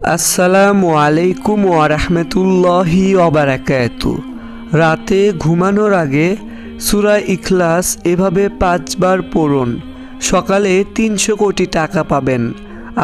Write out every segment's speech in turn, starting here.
আসসালামু আলাইকুম ওয়ারহমতুল্লাহি অবরাকাত রাতে ঘুমানোর আগে সুরা ইখলাস এভাবে পাঁচবার পড়ুন। সকালে তিনশো কোটি টাকা পাবেন।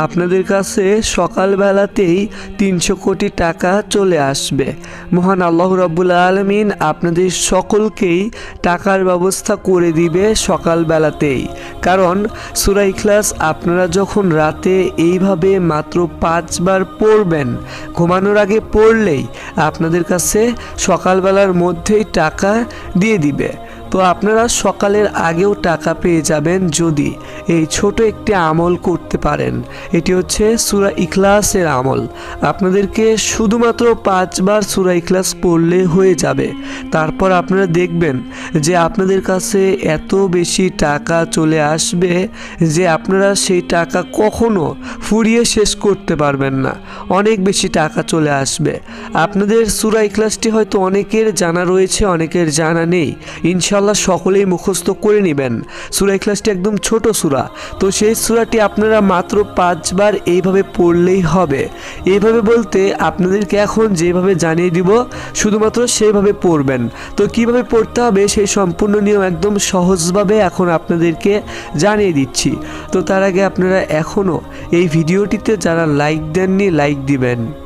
আপনাদের কাছে সকালবেলাতেই তিনশো কোটি টাকা চলে আসবে। মহান আল্লাহ রব্বুল আলমিন আপনাদের সকলকেই টাকার ব্যবস্থা করে দিবে সকালবেলাতেই। কারণ সুরা ইখলাস আপনারা যখন রাতে এইভাবে মাত্র পাঁচবার পড়বেন, ঘুমানোর আগে পড়লেই আপনাদের কাছে সকালবেলার মধ্যেই টাকা দিয়ে দিবে। তো আপনারা সকালের আগেও টাকা পেয়ে যাবেন যদি এই ছোট একটি আমল করতে পারেন। এটি হচ্ছে সুরা ইখলাসের আমল। আপনাদেরকে শুধুমাত্র পাঁচবার সুরা ইখলাস পড়লে হয়ে যাবে। তারপর আপনারা দেখবেন যে আপনাদের কাছে এত বেশি টাকা চলে আসবে যে আপনারা সেই টাকা কখনো ফুরিয়ে শেষ করতে পারবেন না। অনেক বেশি টাকা চলে আসবে। আপনাদের সুরা ইখলাসটি হয়তো অনেকের জানা রয়েছে, অনেকের জানা নেই। ইনশাল্লাহ সকলেই মুখস্থ করে নেবেন। সুরা ইখলাসটি একদম ছোট সুরা। তো সেই সুরাটি আপনারা মাত্র পাঁচবার এইভাবে পড়লেই হবে। এইভাবে বলতে আপনাদেরকে এখন যেভাবে জানিয়ে দিব, শুধুমাত্র সেইভাবে পড়বেন। তো কীভাবে পড়তে হবে সেই সম্পূর্ণ নিয়ম একদম সহজভাবে এখন আপনাদেরকে জানিয়ে দিচ্ছি। তো তার আগে আপনারা এখনও এই ভিডিওটিতে যারা লাইক দেননি, লাইক দিবেন।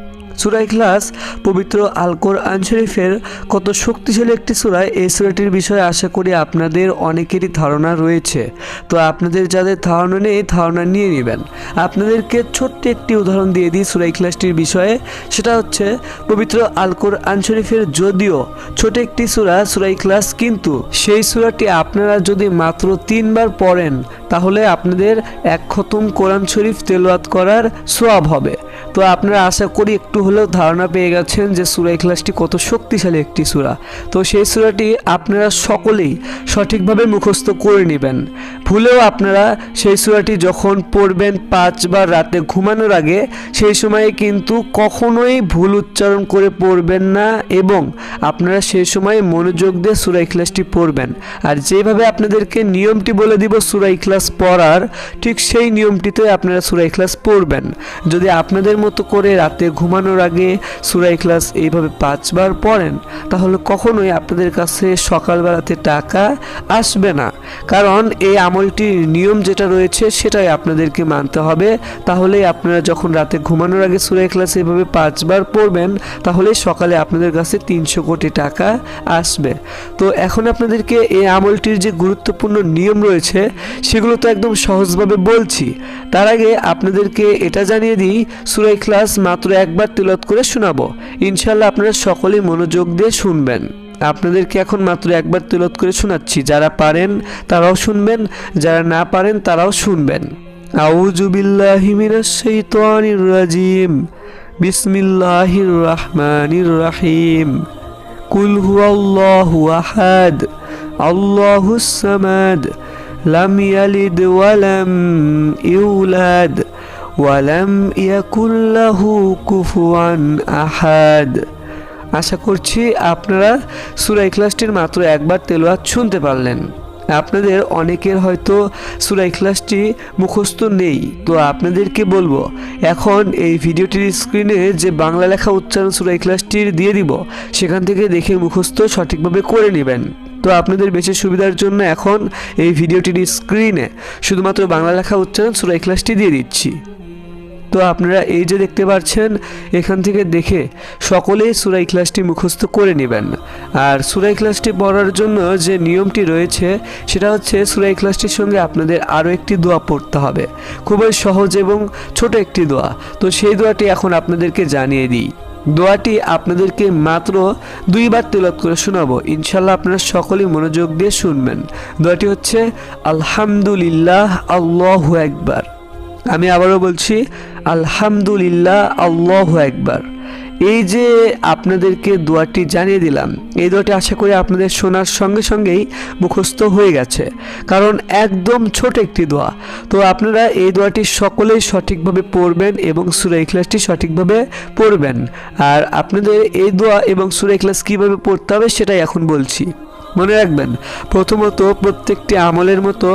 সুরা ইখলাস, পবিত্র আল কোরআন শরীফের কত শক্তিশালী একটি সুরায় এই সুরাটির বিষয়ে আশা করি আপনাদের অনেকেরই ধারণা রয়েছে। তো আপনাদের যাদের ধারণা নেই, ধারণা নিয়ে নেবেন। আপনাদেরকে ছোট্ট একটি উদাহরণ দিয়ে দিই সুরা ইখলাসটির বিষয়ে। সেটা হচ্ছে, পবিত্র আল কোরআন শরীফের যদিও ছোট একটি সুরা সুরা ইখলাস, কিন্তু সেই সুরাটি আপনারা যদি মাত্র তিনবার পড়েন, তাহলে আপনাদের এক খতম কোরআন শরীফ তেলাওয়াত করার সোয়াব হবে। তো আপনারা আশা করি একটু হলেও ধারণা পেয়ে গেছেন যে সুরা ইখলাসটি কত শক্তিশালী একটি সুরা। তো সেই সুরাটি আপনারা সকলেই সঠিকভাবে মুখস্থ করে নেবেন। ভুলেও আপনারা সেই সুরাটি যখন পড়বেন পাঁচবার রাতে ঘুমানোর আগে, সেই সময়ে কিন্তু কখনোই ভুল উচ্চারণ করে পড়বেন না এবং আপনারা সেই সময় মনোযোগ দিয়ে সুরা ইখলাসটি পড়বেন। আর যেভাবে আপনাদেরকে নিয়মটি বলে দিব সুরা ইখলাস পড়ার, ঠিক সেই নিয়মটিতে আপনারা সুরা ইখলাস পড়বেন। যদি আপনাদের মতো করে রাতে ঘুমানোর আগে সুরা ইখলাস এইভাবে পাঁচবার পড়েন, তাহলে কখনোই আপনাদের কাছে সকালবেলাতে টাকা আসবে না। কারণ এই আমলটির নিয়ম যেটা রয়েছে সেটাই আপনাদেরকে মানতে হবে। তাহলেই আপনারা যখন রাতে ঘুমানোর আগে সুরা ইখলাস এইভাবে পাঁচবার পড়বেন, তাহলে সকালে আপনাদের কাছে তিনশো কোটি টাকা আসবে। তো এখন আপনাদেরকে এই আমলটির যে গুরুত্বপূর্ণ নিয়ম রয়েছে, সেগুলো তো একদম সহজভাবে বলছি। তার আগে আপনাদেরকে এটা জানিয়ে দিই সুরাই ক্লাস মাত্র একবার তিলত করে শোনাবো। ইনশাল্লাহ আপনারা সকলেই মনোযোগ দিয়ে শুনবেন। আপনাদেরকে এখন মাত্র একবার তিলত করে শোনাচ্ছি। যারা পারেন, তারাও শুনবেন। যারা না পারেন, তারাও শুনবেন। রাজিম। বিসমিল্লাহির রহমানির রহিম। কুল হুয়াল্লাহু আহাদ। আল্লাহুস সামাদ। লাম ইয়ালিদ ওয়ালাম ইউলাদ। ওয়ালাম ইয়াকুল্লাহু কুফুয়ান আহাদ। আশা করছি আপনারা সুরা ইখলাসটির মাত্র একবার তেলোয়াত শুনতে পারলেন। আপনাদের অনেকের হয়তো সুরা ইখলাসটি মুখস্থ নেই, তো আপনাদেরকে বলব, এখন এই ভিডিওটির স্ক্রিনে যে বাংলা লেখা উচ্চারণ সুরা ইখলাসটির দিয়ে দিব, সেখান থেকে দেখে মুখস্থ সঠিকভাবে করে নেবেন। তো আপনাদের বেশি সুবিধার জন্য এখন এই ভিডিওটির স্ক্রিনে শুধুমাত্র বাংলা লেখা উচ্চারণ সুরা ইখলাসটি দিয়ে দিচ্ছি। তো আপনারা এই যে দেখতে পাচ্ছেন, এখান থেকে দেখে সকলেই সুরাই ক্লাসটি মুখস্থ করে নেবেন। আর সুরাই ক্লাসটি পড়ার জন্য যে নিয়মটি রয়েছে, সেটা হচ্ছে সুরাই ক্লাসটির সঙ্গে আপনাদের আরও একটি দোয়া পড়তে হবে। খুবই সহজ এবং ছোট একটি দোয়া। তো সেই দোয়াটি এখন আপনাদেরকে জানিয়ে দিই। দোয়াটি আপনাদেরকে মাত্র দুইবার তেলত করে শোনাবো। ইনশাল্লাহ আপনারা সকলেই মনোযোগ দিয়ে শুনবেন। দোয়াটি হচ্ছে, আলহামদুলিল্লাহ, আল্লাহ একবার আমি আবারও বলছি আলহামদুলিল্লাহ, আল্লাহ একবার এই যে আপনাদেরকে দোয়াটি জানিয়ে দিলাম, এই দোয়াটি আশা করি আপনাদের শোনার সঙ্গে সঙ্গেই মুখস্থ হয়ে গেছে। কারণ একদম ছোট একটি দোয়া। তো আপনারা এই দোয়াটি সকলেই সঠিকভাবে পড়বেন এবং সুরা ইখলাসটি সঠিকভাবে পড়বেন। আর আপনাদের এই দোয়া এবং সুরা ইখলাস কীভাবে পড়তে হবে সেটাই এখন বলছি। মনে রাখবেন, প্রথমত প্রত্যেকটি আমলের মতো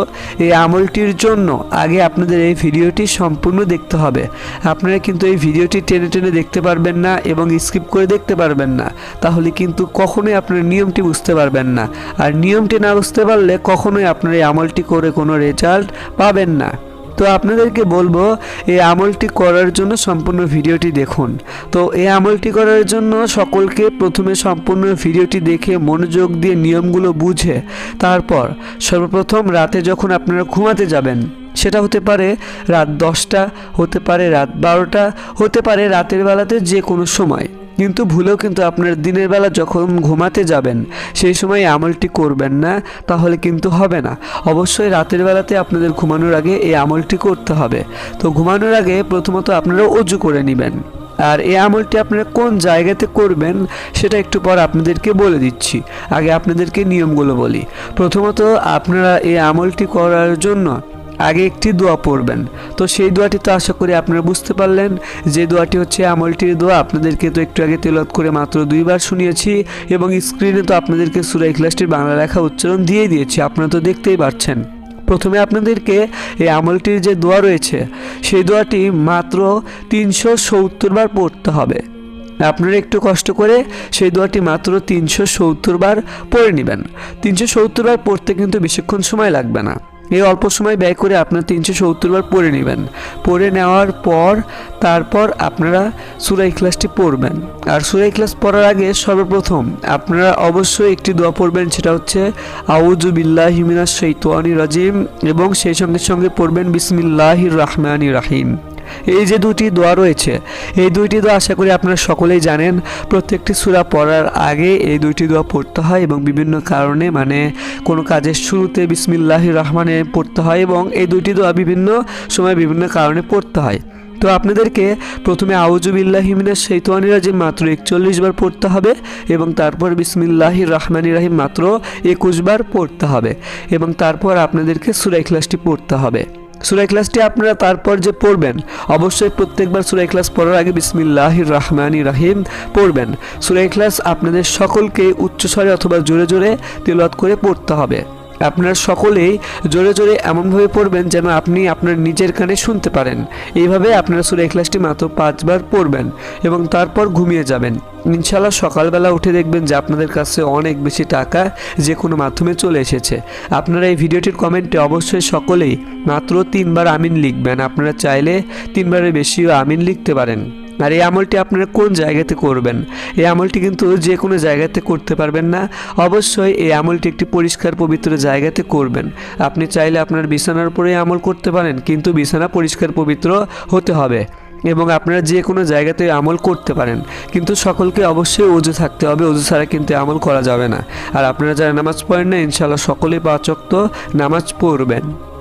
এই আমলটির জন্য আগে আপনাদের এই ভিডিওটি সম্পূর্ণ দেখতে হবে। আপনারা কিন্তু এই ভিডিওটি টেনে টেনে দেখতে পারবেন না এবং স্কিপ করে দেখতে পারবেন না। তাহলে কিন্তু কখনোই আপনার নিয়মটি বুঝতে পারবেন না। আর নিয়মটি না বুঝতে পারলে কখনোই আপনার এই আমলটি করে কোনো রেজাল্ট পাবেন না। তো আপনাদেরকে বলব, এই আমলটি করার জন্য সম্পূর্ণ ভিডিওটি দেখুন। তো এই আমলটি করার জন্য সকলকে প্রথমে সম্পূর্ণ ভিডিওটি দেখে মনোযোগ দিয়ে নিয়মগুলো বুঝে, তারপর সর্বপ্রথম রাতে যখন আপনারা ঘুমাতে যাবেন, সেটা হতে পারে রাত দশটা, হতে পারে রাত বারোটা, হতে পারে রাতের বেলাতে যে কোনো সময়। কিন্তু ভুলেও কিন্তু আপনার দিনের বেলা যখন ঘুমাতে যাবেন, সেই সময় আমলটি করবেন না, তাহলে কিন্তু হবে না। অবশ্যই রাতের বেলাতে আপনাদের ঘুমানোর আগে এই আমলটি করতে হবে। তো ঘুমানোর আগে প্রথমত আপনারা অজু করে নেবেন। আর এই আমলটি আপনারা কোন জায়গাতে করবেন, সেটা একটু পর আপনাদেরকে বলে দিচ্ছি। আগে আপনাদেরকে নিয়মগুলো বলি। প্রথমত আপনারা এই আমলটি করার জন্য আগে একটি দোয়া পড়বেন। তো সেই দোয়াটি তো আশা করি আপনারা বুঝতে পারলেন যে দোয়াটি হচ্ছে আমলটির দোয়া। আপনাদেরকে তো একটু আগে তেলত করে মাত্র দুইবার শুনিয়েছি এবং স্ক্রিনে তো আপনাদেরকে সুরাই ক্লাসটির বাংলা লেখা উচ্চারণ দিয়ে দিয়েছি, আপনারা তো দেখতেই পাচ্ছেন প্রথমে আপনাদেরকে এই আমলটির যে দোয়া রয়েছে, সেই দোয়াটি মাত্র তিনশো সত্তর বার পড়তে হবে। আপনারা একটু কষ্ট করে সেই দোয়াটি মাত্র তিনশো সত্তর বার পড়ে নেবেন। তিনশো সত্তর বার পড়তে কিন্তু বেশিক্ষণ সময় লাগবে না। এই অল্প সময় ব্যয় করে আপনারা তিনশো সত্তর বার পড়ে নেবেন। পড়ে নেওয়ার পর, তারপর আপনারা সুরাই ক্লাসটি পড়বেন। আর সুরাই ক্লাস পড়ার আগে সর্বপ্রথম আপনারা অবশ্যই একটি দোয়া পড়বেন, সেটা হচ্ছে আউজু বিল্লাহ হিমিনা সৈতোয়ানি রাজিম এবং সেই সঙ্গে সঙ্গে পড়বেন, বিসমিল্লাহির রহমানি রাহিম এই যে দুটি দোয়া রয়েছে, এই দুইটি দোয়া আশা করি আপনারা সকলেই জানেন। প্রত্যেকটি সূরা পড়ার আগে এই দুইটি দোয়া পড়তে হয় এবং বিভিন্ন কারণে মানে কোনো কাজের শুরুতে বিসমিল্লাহির রহমানে পড়তে হয় এবং এই দুইটি দোয়া বিভিন্ন সময় বিভিন্ন কারণে পড়তে হয়। তো আপনাদেরকে প্রথমে আউজুবিল্লাহিমিনের শৈতানি রাজিম মাত্র একচল্লিশ বার পড়তে হবে এবং তারপর বিসমিল্লাহির রহমানি রাহিম মাত্র একুশ বার পড়তে হবে এবং তারপর আপনাদেরকে সুরাই ক্লাসটি পড়তে হবে। সুরাই ক্লাসটি আপনারা তারপর যে পড়বেন, অবশ্যই প্রত্যেকবার সুরাই ক্লাস পড়ার আগে বিসমিল্লাহ রহমানি রাহিম পড়বেন। সুরাই ক্লাস আপনাদের সকলকে উচ্চস্বরে অথবা জোরে জোরে তেলত করে পড়তে হবে। আপনারা সকলেই জোরে জোরে এমনভাবে পড়বেন যেন আপনি আপনার নিজের কানে শুনতে পারেন। এইভাবে আপনারা সুরাই ক্লাসটি মাত্র পাঁচবার পড়বেন এবং তারপর ঘুমিয়ে যাবেন। ইনশাল্লাহ সকালবেলা উঠে দেখবেন যে আপনাদের কাছে অনেক বেশি টাকা যে কোনো মাধ্যমে চলে এসেছে। আপনারা এই ভিডিওটির কমেন্টে অবশ্যই সকলেই মাত্র তিনবার আমিন লিখবেন। আপনারা চাইলে তিনবারের বেশিও আমিন লিখতে পারেন। আর এই আমলটি আপনারা কোন জায়গাতে করবেন? এই আমলটি কিন্তু যে কোনো জায়গাতে করতে পারবেন না। অবশ্যই এই আমলটি একটি পরিষ্কার, পবিত্র জায়গাতে করবেন। আপনি চাইলে আপনার বিছানার উপরে আমল করতে পারেন, কিন্তু বিছানা পরিষ্কার, পবিত্র হতে হবে এবং আপনারা যে কোনো জায়গাতে আমল করতে পারেন। কিন্তু সকলকে অবশ্যই অজু থাকতে হবে অজু ছাড়া কিন্তু আমল করা যাবে না। আর আপনারা যারা নামাজ পড়েন না ইনশাল্লাহ সকলেই পাচক নামাজ পড়বেন।